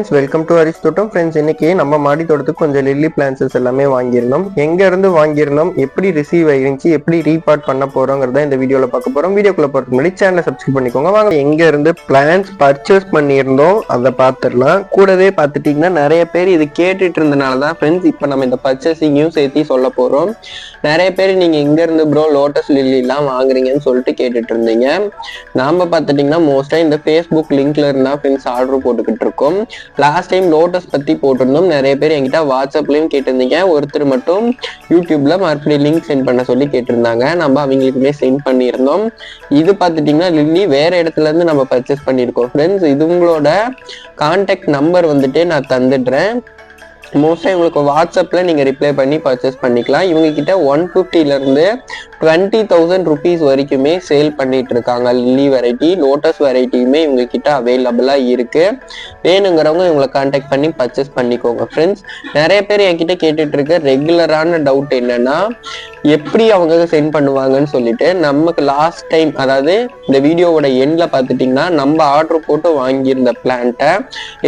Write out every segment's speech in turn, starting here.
Friends welcome to Haris தோட்டம் friends இன்னைக்கு நம்ம மாடி தோட்டத்துக்கு கொஞ்சம் லில்லி பிளான்சஸ் எல்லாமே வாங்கியிருந்தோம் எங்கேருந்து வாங்கியிருந்தோம் எப்படி ரிசீவ் ஆயிருந்துச்சு எப்படி ரீபார்ட் பண்ண போறோங்கிறத இந்த வீடியோவில் பார்க்க போகிறோம் வீடியோக்குள்ள போகிறதுக்கு முன்னாடி சேனலை சப்ஸ்கிரைப் பண்ணிக்கோங்க. வாங்க எங்கேருந்து பிளான்ஸ் பர்ச்சேஸ் பண்ணியிருந்தோம் அதை பார்த்துடலாம். கூடவே பார்த்துட்டீங்கன்னா நிறைய பேர் இது கேட்டுட்டு இருந்தனால தான் ஃப்ரெண்ட்ஸ் இப்போ நம்ம இந்த பர்ச்சேசிங்கையும் சேர்த்து சொல்ல போகிறோம் நிறைய பேர் நீங்கள் எங்கேருந்து ப்ரோ லோட்டஸ் லில்லி எல்லாம் வாங்குறீங்கன்னு சொல்லிட்டு கேட்டுட்டு இருந்தீங்க. நாம பார்த்துட்டீங்கன்னா மோஸ்ட்டாக இந்த ஃபேஸ்புக் லிங்க்ல இருந்தால் ஃப்ரெண்ட்ஸ் ஆர்டர் போட்டுக்கிட்டு இருக்கோம். லாஸ்ட் டைம் லோட்டஸ் பற்றி போட்டிருந்தோம். நிறைய பேர் என்கிட்ட வாட்ஸ்அப்லேயும் கேட்டிருந்தீங்க. ஒருத்தர் மட்டும் யூடியூப்ல மறுபடியும் லிங்க் சென்ட் பண்ண சொல்லி கேட்டிருந்தாங்க. நம்ம அவங்களுக்குமே சென்ட் பண்ணியிருந்தோம். இது பார்த்துட்டிங்கன்னா லில்லி வேற இடத்துல இருந்து நம்ம பர்ச்சேஸ் பண்ணியிருக்கோம். ஃப்ரெண்ட்ஸ் இது உங்களோட கான்டாக்ட் நம்பர் வந்துட்டு நான் தந்துடுறேன். மோஸ்ட்டாக இவங்களுக்கு வாட்ஸ்அப்பில் நீங்கள் ரிப்ளை பண்ணி பர்ச்சேஸ் பண்ணிக்கலாம். இவங்கக்கிட்ட ஒன் ஃபிஃப்டிலேருந்து டுவெண்ட்டி தௌசண்ட் ருபீஸ் வரைக்குமே சேல் பண்ணிட்டு இருக்காங்க. லில்லி வெரைட்டி லோட்டஸ் வெரைட்டியுமே இவங்கக்கிட்ட அவைலபிளாக இருக்குது வேணுங்கிறவங்க இவங்களை காண்டாக்ட் பண்ணி பர்ச்சேஸ் பண்ணிக்கோங்க ஃப்ரெண்ட்ஸ் நிறைய பேர் என்கிட்ட கேட்டுட்ருக்க ரெகுலரான டவுட் என்னென்னா எப்படி அவங்க சென்ட் பண்ணுவாங்கன்னு சொல்லிட்டு நமக்கு லாஸ்ட் டைம் அதாவது இந்த வீடியோவோட எண்டில் பார்த்துட்டிங்கன்னா நம்ம ஆர்டர் போட்டு வாங்கியிருந்த பிளான்ட்டை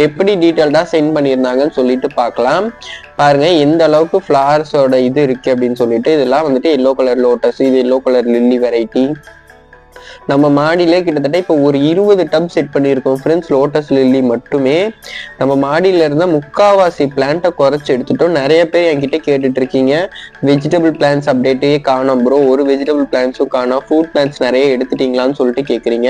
எப்படி டீட்டெயில்டாக சென்ட் பண்ணியிருந்தாங்கன்னு சொல்லிட்டு பார்க்கலாம். பாருங்க எந்த அளவுக்கு ஃப்ளவர்ஸோட இது இருக்கு அப்படின்னு சொல்லிட்டு இதெல்லாம் வந்துட்டு எல்லோ கலர் லோட்டஸ் இது எல்லோ கலர் லில்லி வெரைட்டி நம்ம மாடியிலே கிட்டத்தட்ட இப்போ ஒரு இருபது டப் செட் பண்ணியிருக்கோம் ஃப்ரெண்ட்ஸ் லோட்டஸ் லில்லி மட்டுமே. நம்ம மாடியில இருந்த முக்காவாசி பிளான்ட்டை குறைச்சி எடுத்துட்டோம். நிறைய பேர் என்கிட்ட கேட்டுட்டு இருக்கீங்க வெஜிடபிள் பிளான்ஸ் அப்டேட்டே காணும் ப்ரோ ஒரு வெஜிடபிள் பிளான்ஸும் காணும். ஃப்ரூட் பிளான்ஸ் நிறைய எடுத்துட்டீங்களான்னு சொல்லிட்டு கேட்குறீங்க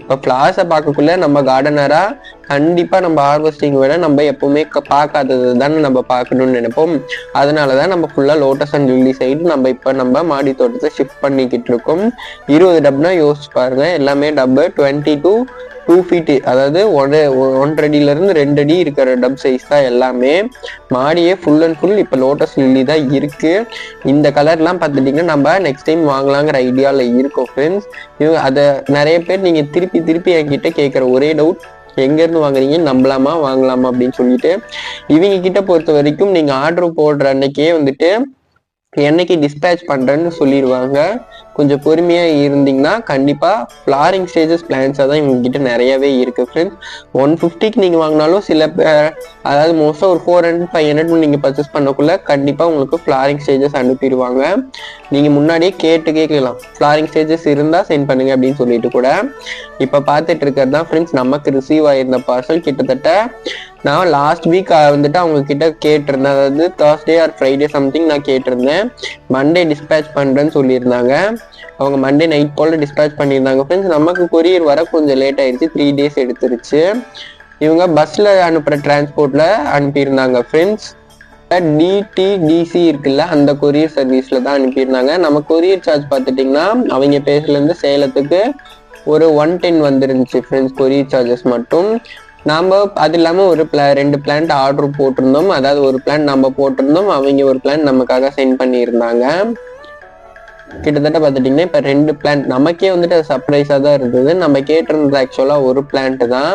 இப்போ ஃப்ளார்ஸை பார்க்கக்குள்ள நம்ம கார்டனரா கண்டிப்பா நம்ம ஹார்வெஸ்டிங் விட நம்ம எப்பவுமே பார்க்காதது தானே நம்ம பார்க்கணும்னு நினைப்போம். அதனால தான் நம்ம ஃபுல்லா லோட்டஸ் அண்ட் லில்லி சைடு நம்ம இப்போ நம்ம மாடி தோட்டத்தை ஷிஃப்ட் பண்ணிக்கிட்டு இருக்கோம். இருபது டப்னா யோசிச்சு பாருங்க. எல்லாமே டப்பு டுவெண்ட்டி டூ டூ ஃபீட்டு அதாவது ஒன்று ஒன்றரை ரெண்டு அடி இருக்கிற டப் சைஸ் தான் எல்லாமே. மாடியே ஃபுல் அண்ட் ஃபுல் இப்போ லோட்டஸ் லில்லி தான் இருக்குது இந்த கலர்லாம் பார்த்துட்டிங்கன்னா நம்ம நெக்ஸ்ட் டைம் வாங்கலாங்கிற ஐடியாவில் இருக்கோம் ஃப்ரெண்ட்ஸ் இவங்க அதை நிறைய பேர் நீங்கள் திருப்பி திருப்பி என்கிட்ட கேட்குற ஒரே டவுட் எங்க இருந்து வாங்குறீங்க நம்பலாமா? வாங்கலாமா? அப்படின்னு சொல்லிட்டு இவங்க கிட்ட பொறுத்த வரைக்கும் நீங்க ஆர்டர் போடுற அன்னைக்கே வந்துட்டு என்னைக்கு டிஸ்பேச் பண்றேன்னு சொல்லிடுவாங்க. கொஞ்சம் பொறுமையாக இருந்தீங்கன்னா கண்டிப்பாக ஃப்ளாரிங் ஸ்டேஜஸ் பிளான்ஸாக தான் இவங்ககிட்ட நிறையவே இருக்குது ஃப்ரெண்ட்ஸ் ஒன் ஃபிஃப்டிக்கு நீங்கள் வாங்கினாலும் சில பேர் அதாவது மோஸ்ட்டாக ஒரு ஃபோர் ஹண்ட்ரட் ஃபைவ் ஹண்ட்ரட் நீங்கள் பர்ச்சேஸ் பண்ணக்குள்ள கண்டிப்பாக உங்களுக்கு ஃப்ளாரிங் ஸ்டேஜஸ் அனுப்பிடுவாங்க. நீங்கள் முன்னாடியே கேட்டு கேட்கலாம். ஃப்ளாரிங் ஸ்டேஜஸ் இருந்தால் சென்ட் பண்ணுங்க அப்படின்னு சொல்லிட்டு கூட. இப்போ பார்த்துட்டு இருக்கிறது தான் ஃப்ரெண்ட்ஸ் நமக்கு ரிசீவ் ஆயிருந்த பார்சல் கிட்டத்தட்ட நான் லாஸ்ட் வீக் வந்துட்டு அவங்க கிட்ட கேட்டிருந்தேன். அதாவது தேர்ஸ்டே ஆர் ஃப்ரைடே சம்திங் நான் கேட்டிருந்தேன். மண்டே டிஸ்பேச் பண்ணுறேன்னு சொல்லியிருந்தாங்க. அவங்க மண்டே நைட் போல் டிஸ்பேச் பண்ணியிருந்தாங்க. ஃப்ரெண்ட்ஸ் நமக்கு கொரியர் வர கொஞ்சம் லேட் ஆயிடுச்சு. த்ரீ டேஸ் எடுத்துருச்சு. இவங்க பஸ்ஸில் அனுப்புற டிரான்ஸ்போர்ட்டில் அனுப்பியிருந்தாங்க. ஃப்ரெண்ட்ஸ் டிடிடிசி இருக்குல்ல அந்த கொரியர் சர்வீஸில் தான் அனுப்பியிருந்தாங்க. நம்ம கொரியர் சார்ஜ் பார்த்துட்டிங்கன்னா அவங்க பேர்ல சேலத்துக்கு ஒரு ஒன் டென் வந்துருந்துச்சு. ஃப்ரெண்ட்ஸ் கொரியர் சார்ஜஸ் மட்டும். நாம் அது இல்லாமல் ஒரு பிளா ரெண்டு பிளான்ட் ஆர்டர் போட்டிருந்தோம். அதாவது ஒரு பிளான் நம்ம போட்டிருந்தோம். அவங்க ஒரு பிளான் நமக்காக சென்ட் பண்ணியிருந்தாங்க. கிட்டத்தட்ட பார்த்துட்டிங்கன்னா இப்போ ரெண்டு பிளான்ட் நமக்கே வந்துட்டு அது சர்ப்ரைஸாக தான் இருந்தது. நம்ம கேட்டிருந்தது ஆக்சுவலாக ஒரு பிளான்ட் தான்.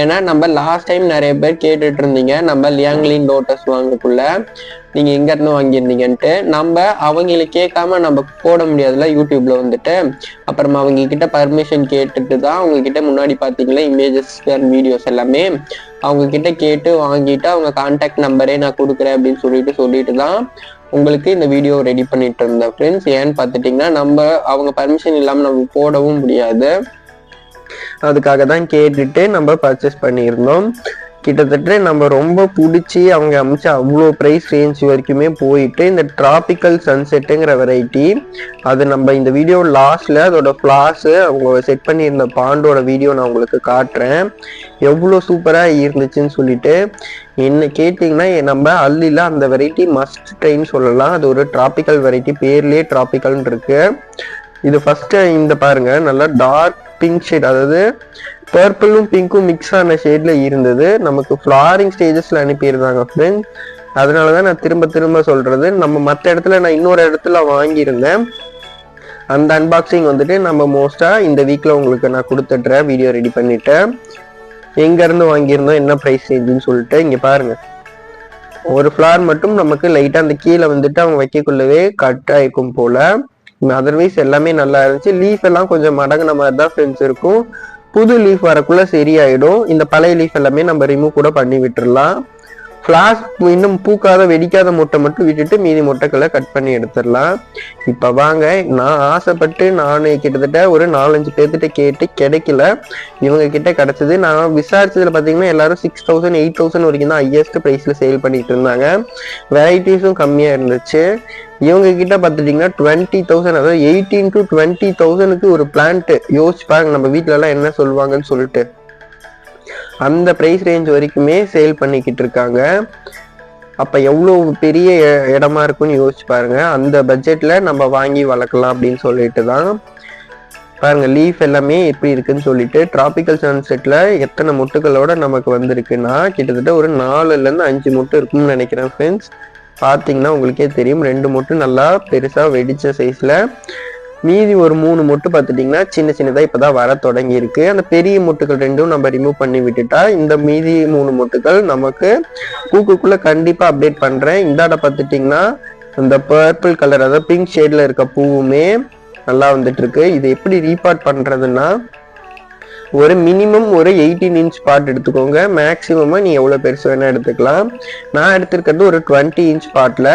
ஏன்னா நம்ம லாஸ்ட் டைம் நிறைய பேர் கேட்டுட்டு இருந்தீங்க நம்ம லியாங்லின் லோட்டஸ் வாங்கக்குள்ள. நீங்கள் எங்கேருந்து வாங்கியிருந்தீங்கன்ட்டு. நம்ம அவங்கள கேட்காம நம்ம போட முடியாதுல யூடியூப்பில் வந்துட்டு. அப்புறமா அவங்க கிட்ட பர்மிஷன் கேட்டுட்டு தான் அவங்கக்கிட்ட முன்னாடி பார்த்தீங்களா இமேஜஸ் வீடியோஸ் எல்லாமே. அவங்க கிட்ட கேட்டு வாங்கிட்டு அவங்க கான்டாக்ட் நம்பரே நான் கொடுக்குறேன் அப்படின்னு சொல்லிட்டு சொல்லிட்டு தான் உங்களுக்கு இந்த வீடியோ ரெடி பண்ணிட்டு இருந்தேன் ஃப்ரெண்ட்ஸ் ஏன்னு பார்த்துட்டிங்கன்னா நம்ம அவங்க பர்மிஷன் இல்லாமல் நம்ம போடவும் முடியாது. அதுக்காக தான் கேட்டுட்டு நம்ம பர்ச்சேஸ் பண்ணியிருந்தோம். கிட்டத்தட்ட நம்ம ரொம்ப பிடிச்சி அவங்க அமைச்ச அவ்வளோ ப்ரைஸ் ரேஞ்ச் வரைக்குமே போயிட்டு இந்த டிராபிக்கல் சன்செட்டுங்கிற வெரைட்டி அது நம்ம இந்த வீடியோ லாஸ்டில் அதோட ஃப்ளாஸு அவங்க செட் பண்ணியிருந்த பாண்டோட வீடியோ நான் உங்களுக்கு காட்டுறேன். எவ்வளோ சூப்பராக இருந்துச்சுன்னு சொல்லிட்டு என்ன கேட்டிங்கன்னா நம்ம அல்லில அந்த வெரைட்டி மஸ்ட் ட்ரெயின் சொல்லலாம். அது ஒரு டிராபிக்கல் வெரைட்டி பேர்லேயே டிராபிக்கல்னு இருக்குது இது ஃபஸ்ட்டு இந்த பாருங்கள் நல்லா டார்க் பிங்க் ஷேட் அதாவது பர்பிளும் பிங்க்கும் மிக்ஸ் ஆன ஷேட்ல இருந்தது. நமக்கு ஃப்ளாரிங் ஸ்டேஜஸ்ல அனுப்பியிருந்தாங்க ஃப்ரெண்ட்ஸ் அதனால தான் நான் திரும்ப திரும்ப சொல்றது. நம்ம மற்ற இடத்துல நான் இன்னொரு இடத்துல வாங்கியிருந்தேன். அந்த அன்பாக்சிங் வந்துட்டு நம்ம மோஸ்ட்டாக இந்த வீக்கில் உங்களுக்கு நான் கொடுத்துட்றேன். வீடியோ ரெடி பண்ணிட்டேன். எங்கேருந்து வாங்கியிருந்தோம் என்ன ப்ரைஸ் ரேஞ்சுன்னு சொல்லிட்டு இங்கே பாருங்க. ஒரு ஃப்ளார் மட்டும் நமக்கு லைட்டாக அந்த கீழே வந்துட்டு அவங்க வைக்கக்குள்ளவே கட் ஆயிருக்கும் போல. அதர்வைஸ் எல்லாமே நல்லா இருந்துச்சு. லீஃப் எல்லாம் கொஞ்சம் மடங்குன மாதிரி தான் ஃப்ரெண்ட்ஸ் இருக்கும். புது லீஃப் வரக்குள்ளே சரியாயிடும். இந்த பழைய லீஃப் எல்லாமே நம்ம ரிமூவ் கூட பண்ணி விட்டுடலாம் ஃப்ளாஸ் இன்னும் பூக்காத வெடிக்காத முட்டை மட்டும் விட்டுட்டு மீதி முட்டைக்களை கட் பண்ணி எடுத்துடலாம். இப்போ வாங்க நான் ஆசைப்பட்டு நான் கிட்டத்தட்ட ஒரு நாலஞ்சு பேர்த்திட்ட கேட்டு கிடைக்கல. இவங்க கிட்ட கிடச்சிது நான் விசாரித்ததில் பார்த்தீங்கன்னா எல்லாரும் சிக்ஸ் தௌசண்ட் எயிட் தௌசண்ட் வரைக்கும் தான் ஹையஸ்ட் ப்ரைஸில் சேல் பண்ணிட்டு இருந்தாங்க. வெரைட்டிஸும் கம்மியாக இருந்துச்சு. இவங்க கிட்ட பார்த்துட்டிங்கன்னா டுவெண்ட்டி தௌசண்ட் அதாவது எயிட்டீன் டு டுவெண்ட்டி தௌசண்ட்க்கு ஒரு பிளான்ட் யோசிப்பாங்க நம்ம வீட்ல எல்லாம் என்ன சொல்லுவாங்கன்னு சொல்லிட்டு. அந்த ப்ரைஸ் ரேஞ்ச் வரைக்குமே சேல் பண்ணிக்கிட்டு இருக்காங்க. அப்ப எவ்வளவு பெரிய இடமா இருக்கும்னு யோசிச்சு பாருங்க. அந்த பட்ஜெட்ல நம்ம வாங்கி வளர்க்கலாம் அப்படின்னு சொல்லிட்டு தான். பாருங்க லீஃப் எல்லாமே எப்படி இருக்குன்னு சொல்லிட்டு டிராபிக்கல் சன்செட்டில் எத்தனை முட்டுகளோட நமக்கு வந்திருக்குன்னா கிட்டத்தட்ட ஒரு நாலுல இருந்து அஞ்சு முட்டு இருக்கும்னு நினைக்கிறேன் ஃப்ரெண்ட்ஸ் பார்த்தீங்கன்னா உங்களுக்கே தெரியும். ரெண்டு மொட்டு நல்லா பெருசாக வெடித்த சைஸில் மீதி ஒரு மூணு மொட்டு பார்த்துட்டிங்கன்னா சின்ன சின்னதாக இப்போ தான் வர தொடங்கியிருக்கு. அந்த பெரிய முட்டுகள் ரெண்டும் நம்ம ரிமூவ் பண்ணி விட்டுட்டா இந்த மீதி மூணு மொட்டுக்கள் நமக்கு கூக்குக்குள்ளே கண்டிப்பாக அப்டேட் பண்ணுறேன் இந்தாட பார்த்துட்டிங்கன்னா இந்த பர்பிள் கலர் அதாவது பிங்க் ஷேடில் இருக்க பூவுமே நல்லா வந்துட்டுருக்கு இது எப்படி ரீபார்ட் பண்ணுறதுன்னா ஒரு மினிமம் ஒரு எயிட்டீன் இன்ச் பாட் எடுத்துக்கோங்க. மேக்ஸிமமாக நீ எவ்வளோ பெருசு வேணால் எடுத்துக்கலாம். நான் எடுத்திருக்கிறது ஒரு டுவெண்ட்டி இன்ச் பாட்டில்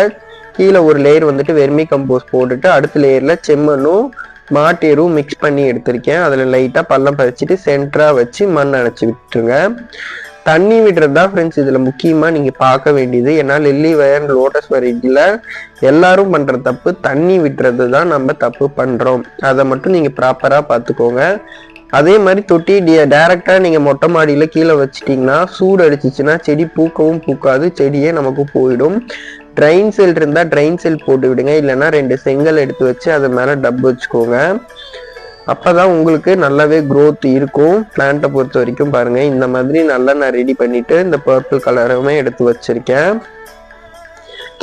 கீழே ஒரு லேயர் வந்துட்டு வெர்மி கம்போஸ் போட்டுட்டு அடுத்த லேயரில் செம்மண்ணும் மாட்டேரும் மிக்ஸ் பண்ணி எடுத்திருக்கேன். அதில் லைட்டாக பள்ளம் பதிச்சுட்டு சென்டராக வச்சு மண் அணைச்சி விட்டுருங்க. தண்ணி விடுறது தான் ஃப்ரெண்ட்ஸ் இதில் முக்கியமாக நீங்கள் பார்க்க வேண்டியது. ஏன்னா லில்லி வயர் லோட்டஸ் வெரைட்டில எல்லாரும் பண்ணுற தப்பு தண்ணி விட்டுறது தான் நம்ம தப்பு பண்ணுறோம் அதை மட்டும் நீங்கள் ப்ராப்பராக பார்த்துக்கோங்க. அதே மாதிரி தொட்டி டேரெக்டாக நீங்கள் மொட்டை மாடியில் கீழே வச்சிட்டிங்கன்னா சூடு அடிச்சிச்சுன்னா செடி பூக்கவும் பூக்காது செடியே நமக்கு போயிடும். ட்ரைன் செல் இருந்தால் ட்ரைன் செல் போட்டு விடுங்க. இல்லைன்னா ரெண்டு செங்கல் எடுத்து வச்சு அது மேலே டப் வச்சுக்கோங்க. அப்போ தான் உங்களுக்கு நல்லாவே க்ரோத் இருக்கும். பிளான்ட்டை பொறுத்த வரைக்கும் பாருங்கள் இந்த மாதிரி நல்லா நான் ரெடி பண்ணிவிட்டு இந்த பர்பிள் கலருமே எடுத்து வச்சுருக்கேன்.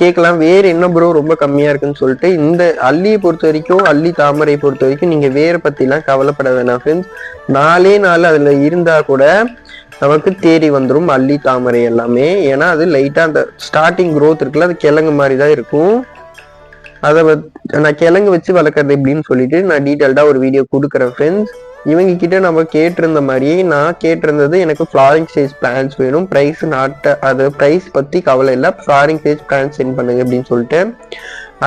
கேட்கலாம் வேர் என்ன ப்ரோ ரொம்ப கம்மியா இருக்குன்னு சொல்லிட்டு இந்த அள்ளியை பொறுத்த வரைக்கும் அள்ளி தாமரை பொறுத்த வரைக்கும் நீங்க வேரை பத்திலாம் கவலைப்பட வேணாம் ஃப்ரெண்ட்ஸ் நாலே நாள் அதுல இருந்தா கூட நமக்கு தேடி வந்துடும் அள்ளி தாமரை எல்லாமே. ஏன்னா அது லைட்டா அந்த ஸ்டார்டிங் க்ரோத் இருக்குல்ல அது கிழங்கு மாதிரி தான் இருக்கும். அதை நான் கிழங்கு வச்சு வளர்க்குறது எப்படின்னு சொல்லிட்டு நான் டீட்டெயில்டா ஒரு வீடியோ கொடுக்குறேன் ஃப்ரெண்ட்ஸ் இவங்க கிட்ட நம்ம கேட்டிருந்த மாதிரியே நான் கேட்டிருந்தது எனக்கு ஃப்ளாரிங் சைஸ் பிளான்ஸ் வேணும். ப்ரைஸ் நாட்ட அது ப்ரைஸ் பற்றி கவலை இல்லை. ஃப்ளாரிங் சைஸ் பிளான்ஸ் சென்ட் பண்ணுங்க அப்படின்னு சொல்லிட்டு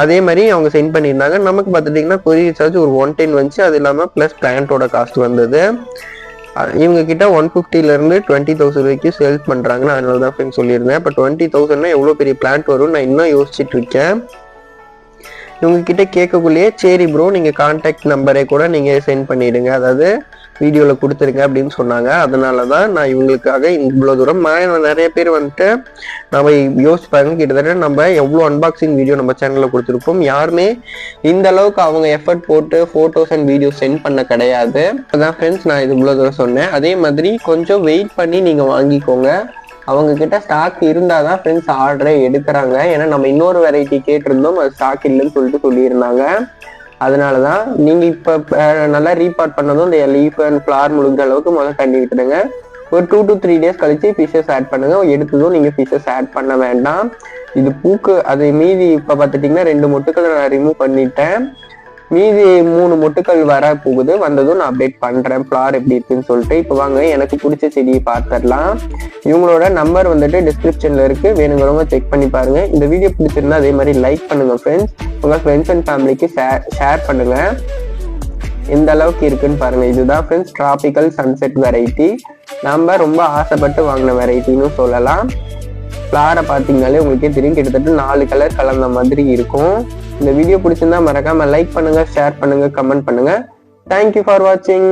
அதே மாதிரி அவங்க சென்ட் பண்ணியிருந்தாங்க. நமக்கு பார்த்துட்டிங்கன்னா கொரியர் சார்ஜ் ஒரு ஒன் டென் வந்துச்சு. அது இல்லாமல் ப்ளஸ் பிளான்ட்டோட காஸ்ட் வந்தது. இவங்க கிட்ட ஒன் ஃபிஃப்டிலேருந்து டுவெண்ட்டி தௌசண்ட் வரைக்கும் சேல்ஸ் பண்ணுறாங்கன்னு அதனால தான் ஃப்ரெண்ட்ஸ் சொல்லியிருந்தேன். இப்போ டுவெண்ட்டி தௌசண்ட்னா எவ்வளோ பெரிய பிளான்ட் வரும் நான் இன்னும் யோசிச்சுட்டு இருக்கேன். இவங்கக்கிட்ட கேட்கக்குள்ளேயே சரி ப்ரோ நீங்கள் கான்டாக்ட் நம்பரை கூட நீங்கள் சென்ட் பண்ணிவிடுங்க அதாவது வீடியோவில் கொடுத்துருங்க அப்படின்னு சொன்னாங்க. அதனால தான் நான் இவங்களுக்காக இவ்வளோ தூரம் நான் நிறைய பேர் வந்துட்டு நம்ம யோசிப்பாங்க கிட்டத்தட்ட நம்ம எவ்வளோ அன்பாக்சிங் வீடியோ நம்ம சேனலில் கொடுத்துருப்போம். யாருமே இந்த அளவுக்கு அவங்க எஃபர்ட் போட்டு ஃபோட்டோஸ் அண்ட் வீடியோ சென்ட் பண்ண கிடையாது. அதான் ஃப்ரெண்ட்ஸ் நான் இது இவ்வளோ தூரம் சொன்னேன். அதே மாதிரி கொஞ்சம் வெயிட் பண்ணி நீங்கள் வாங்கிக்கோங்க. அவங்க கிட்ட ஸ்டாக் இருந்தாதான் ஃப்ரெண்ட்ஸ் ஆர்டரே எடுக்கிறாங்க. ஏன்னா நம்ம இன்னொரு வெரைட்டி கேட்டிருந்தோம். அது ஸ்டாக் இல்லைன்னு சொல்லிட்டு சொல்லியிருந்தாங்க. அதனால தான் நீங்க இப்ப நல்லா ரீபார்ட் பண்ணதும் இந்த லீஃப் அண்ட் ஃபிளார் முழுகிற அளவுக்கு முதல்ல தண்ணி விட்டுடுங்க. ஒரு டூ டு த்ரீ டேஸ் கழிச்சு ஃபிஷஸ் ஆட் பண்ணுங்க. எடுத்ததும் நீங்க ஃபிஷஸ் ஆட் பண்ண வேண்டாம். இது பூக்கு அது மீதி இப்ப பார்த்துட்டீங்கன்னா ரெண்டு மொட்டுக்களை நான் ரிமூவ் பண்ணிட்டேன். மீதி மூணு மொட்டுக்கள் வர போகுது. வந்ததும் நான் அப்டேட் பண்றேன். ஃப்ளார் எப்படி இருக்குன்னு சொல்லிட்டு. இப்போ வாங்க எனக்கு பிடிச்ச செடியை பார்த்துடலாம். இவங்களோட நம்பர் வந்துட்டு டிஸ்கிரிப்ஷன்ல இருக்கு. வேணுங்கிறவங்க செக் பண்ணி பாருங்க. இந்த வீடியோ பிடிச்சிருந்தா அதே மாதிரி லைக் பண்ணுங்க ஃப்ரெண்ட்ஸ் உங்க ஃப்ரெண்ட்ஸ் அண்ட் ஃபேமிலிக்கு ஷேர் பண்ணுங்க. எந்த அளவுக்கு இருக்குன்னு பாருங்க. இதுதான் ஃப்ரெண்ட்ஸ் டிராபிக்கல் சன்செட் வெரைட்டி நம்ம ரொம்ப ஆசைப்பட்டு வாங்கின வெரைட்டின்னு சொல்லலாம். ஃப்ளாரை பார்த்தீங்கனாலே உங்களுக்கே தெரியும். கிட்டத்தட்ட நாலு கலர் கலந்த மாதிரி இருக்கும். இந்த வீடியோ பிடிச்சிருந்தா மறக்காம லைக் பண்ணுங்க ஷேர் பண்ணுங்க கமெண்ட் பண்ணுங்க. தேங்க்யூ ஃபார் வாட்சிங்